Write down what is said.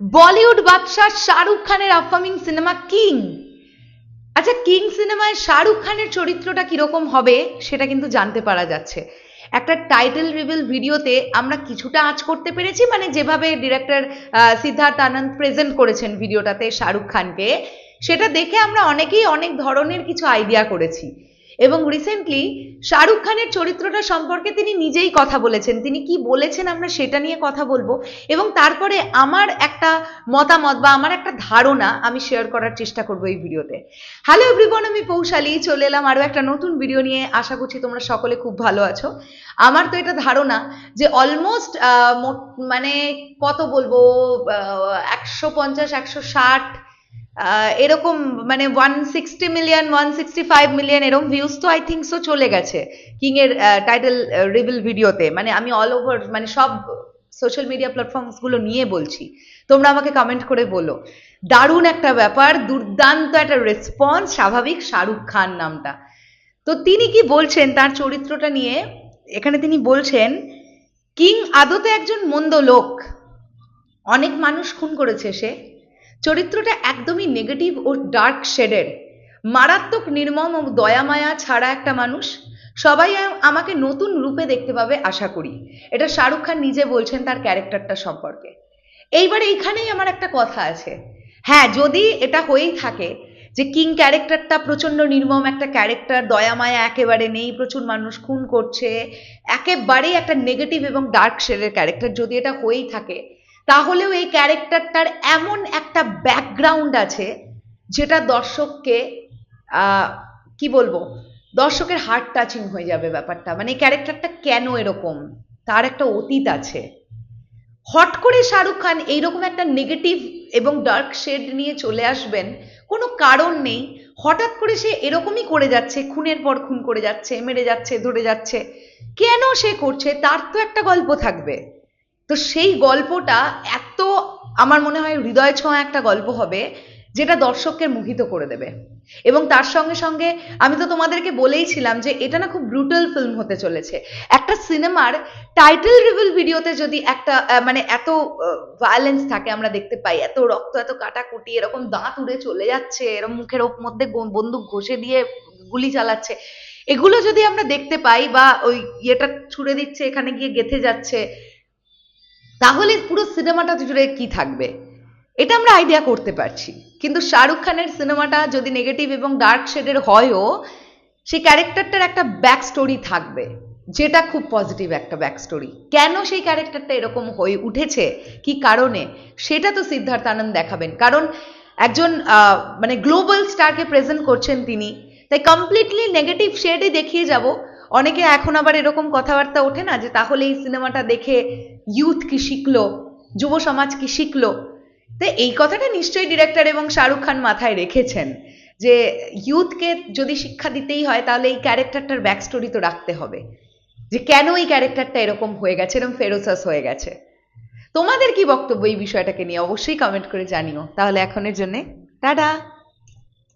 বলিউড বাদশাহ শাহরুখ খানের upcoming cinema king. আচ্ছা কিং সিনেমায় শাহরুখ খানের চরিত্রটা কীরকম হবে সেটা কিন্তু জানতে পারা যাচ্ছে। একটা টাইটেল রিভিল ভিডিওতে আমরা কিছুটা আঁচ করতে পেরেছি মানে যেভাবে ডিরেক্টর সিদ্ধার্থ আনন্দ প্রেজেন্ট করেছেন ভিডিওটাতে শাহরুখ খানকে, সেটা দেখে আমরা অনেকেই অনেক ধরনের কিছু আইডিয়া করেছি। এবং রিসেন্টলি শাহরুখ খানের চরিত্রটা সম্পর্কে তিনি নিজেই কথা বলেছেন। তিনি কি বলেছেন আমরা সেটা নিয়ে কথা বলব। এবং তারপরে আমার একটা মতামত বা আমার একটা ধারণা আমি শেয়ার করার চেষ্টা করব এই ভিডিওতে। হ্যালো এভরিওয়ান আমি পৌশালী, চলে এলাম আরও একটা নতুন ভিডিও নিয়ে। আশা করছি তোমরা সকলে খুব ভালো আছো। আমার তো এটা ধারণা যে অলমোস্ট মানে কত বলব একশো পঞ্চাশ, একশো ষাট এরকম মানে one sixty million one sixty five million এরকম ভিউজ তো আই থিঙ্ক সো চলে গেছে কিং এর টাইটেল রিভিল ভিডিওতে মানে আমি অল ওভার মানে সব সোশ্যাল মিডিয়া প্ল্যাটফর্মসগুলো নিয়ে বলছি। তোমরা আমাকে কমেন্ট করে বলো। দারুণ একটা ব্যাপার, দুর্দান্ত একটা রেসপন্স স্বাভাবিক শাহরুখ খান নামটা। তো তিনি কি বলছেন, তার চরিত্রটা নিয়ে? এখানে তিনি বলছেন কিং আদতে একজন মন্দ লোক। অনেক মানুষ খুন করেছে সে। চরিত্রটা একদমই নেগেটিভ ও ডার্ক শেডের মারাত্মক নির্মম ও দয়ামায়া ছাড়া একটা মানুষ সবাই আমাকে নতুন রূপে দেখতে পাবে আশা করি। এটা শাহরুখ খান নিজে বলছেন তার ক্যারেক্টারটা সম্পর্কে। এইবার এইখানেই আমার একটা কথা আছে। হ্যাঁ যদি এটা হয়েই থাকে যে কিং ক্যারেক্টারটা প্রচণ্ড নির্মম, একটা ক্যারেক্টার দয়ামায়া একেবারে নেই, প্রচুর মানুষ খুন করছে, একেবারেই একটা নেগেটিভ এবং ডার্ক শেডের ক্যারেক্টার যদি এটা হয়েই থাকে তাহলেও এই ক্যারেক্টারটার এমন একটা ব্যাকগ্রাউন্ড আছে যেটা দর্শককে কি বলব, দর্শকের হার্ট টাচিং হয়ে যাবে ব্যাপারটা। মানে ক্যারেক্টারটা কেন এরকম? তার একটা অতীত আছে। হট করে শাহরুখ খান এইরকম একটা নেগেটিভ এবং ডার্ক শেড নিয়ে চলে আসবেন, কোনো কারণ নেই। হঠাৎ করে সে এরকমই করে যাচ্ছে, খুনের পর খুন করে যাচ্ছে, মেরে যাচ্ছে, ধরে যাচ্ছে। কেন সে করছে? তার তো একটা গল্প থাকবে। তো সেই গল্পটা এত আমার মনে হয় হৃদয় ছোঁয়া একটা গল্প হবে, যেটা দর্শককে মোহিত করে দেবে। এবং তার সঙ্গে সঙ্গে আমি তো তোমাদেরকে বলেইছিলাম যে এটা না খুব ব্রুটাল ফিল্ম হতে চলেছে। একটা সিনেমার টাইটেল রিভিল ভিডিওতে যদি একটা মানে এত ভায়োলেন্স থাকে আমরা দেখতে পাই, এত রক্ত, এত কাটাকুটি, এরকম দাঁত উড়ে চলে যাচ্ছে এরকম মুখের মধ্যে বন্দুক ঘষে দিয়ে গুলি চালাচ্ছে, এগুলো যদি আমরা দেখতে পাই বা ওই ইয়েটা ছুড়ে দিচ্ছে, এখানে গিয়ে গেথে যাচ্ছে তাহলে পুরো সিনেমাটা জুড়ে কি থাকবে? এটা আমরা আইডিয়া করতে পারছি। কিন্তু শাহরুখ খানের সিনেমাটা যদি নেগেটিভ এবং ডার্ক শেডের হয়ও সেই ক্যারেক্টারটার একটা ব্যাক স্টোরি থাকবে। যেটা খুব পজিটিভ একটা ব্যাক স্টোরি কেন সেই ক্যারেক্টারটা এরকম হয়ে উঠেছে? কি কারণে? সেটা তো সিদ্ধার্থ আনন্দ দেখাবেন। কারণ একজন মানে গ্লোবাল স্টারকে প্রেজেন্ট করছেন তিনি। তাই কমপ্লিটলি নেগেটিভ শেডে দেখিয়ে যাব। অনেকে এখন আবার এরকম কথাবার্তা ওঠে না যে তাহলে এই সিনেমাটা দেখে ইউথ কি শিখলো, যুব সমাজ কি শিখলো? তো এই কথাটা নিশ্চয়ই ডিরেক্টর এবং শাহরুখ খান মাথায় রেখেছেন যে ইউথকে যদি শিক্ষা দিতেই হয় তাহলে এই ক্যারেক্টারটার ব্যাক স্টোরি তো রাখতে হবে। যে কেন এই ক্যারেক্টারটা এরকম হয়ে গেছে এরকম ফেরোসাস হয়ে গেছে? তোমাদের কি বক্তব্য এই বিষয়টাকে নিয়ে? অবশ্যই কমেন্ট করে জানিও। তাহলে এখনের জন্যে, টাটা!